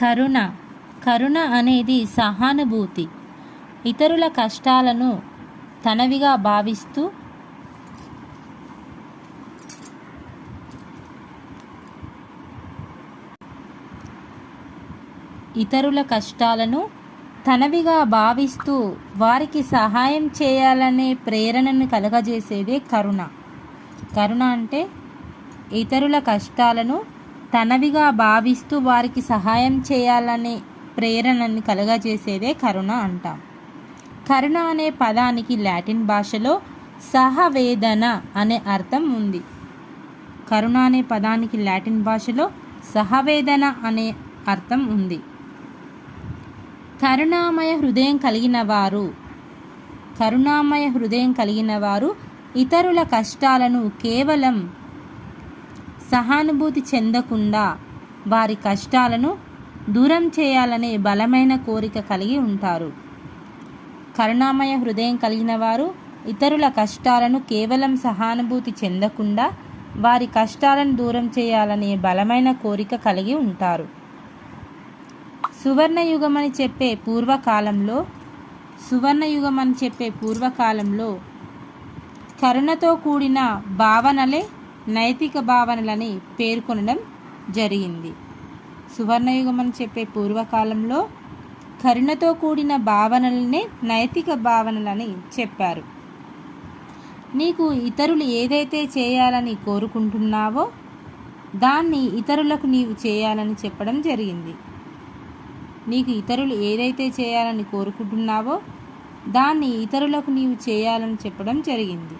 కరుణ. కరుణ అనేది సహానుభూతి. ఇతరుల కష్టాలను తనవిగా భావిస్తూ ఇతరుల కష్టాలను తనవిగా భావిస్తూ వారికి సహాయం చేయాలనే ప్రేరణను కలగజేసేదే కరుణ. కరుణ అంటే ఇతరుల కష్టాలను తనవిగా భావిస్తూ వారికి సహాయం చేయాలనే ప్రేరణని కలుగజేసేదే కరుణ అంటాం. కరుణ అనే పదానికి లాటిన్ భాషలో సహవేదన అనే అర్థం ఉంది. కరుణ అనే పదానికి లాటిన్ భాషలో సహవేదన అనే అర్థం ఉంది. కరుణామయ హృదయం కలిగిన వారు కరుణామయ హృదయం కలిగిన వారు ఇతరుల కష్టాలను కేవలం సహానుభూతి చెందకుండా వారి కష్టాలను దూరం చేయాలనే బలమైన కోరిక కలిగి ఉంటారు. కరుణామయ హృదయం కలిగిన వారు ఇతరుల కష్టాలను కేవలం సహానుభూతి చెందకుండా వారి కష్టాలను దూరం చేయాలనే బలమైన కోరిక కలిగి ఉంటారు. సువర్ణయుగం అని చెప్పే పూర్వకాలంలో సువర్ణయుగం అని చెప్పే పూర్వకాలంలో కరుణతో కూడిన భావనలే నైతిక భావనలని పేర్కొనడం జరిగింది. సువర్ణయుగం అని చెప్పే పూర్వకాలంలో కరుణతో కూడిన భావనలనే నైతిక భావనలని చెప్పారు. నీకు ఇతరులు ఏదైతే చేయాలని కోరుకుంటున్నావో దాన్ని ఇతరులకు నీవు చేయాలని చెప్పడం జరిగింది. నీకు ఇతరులు ఏదైతే చేయాలని కోరుకుంటున్నావో దాన్ని ఇతరులకు నీవు చేయాలని చెప్పడం జరిగింది.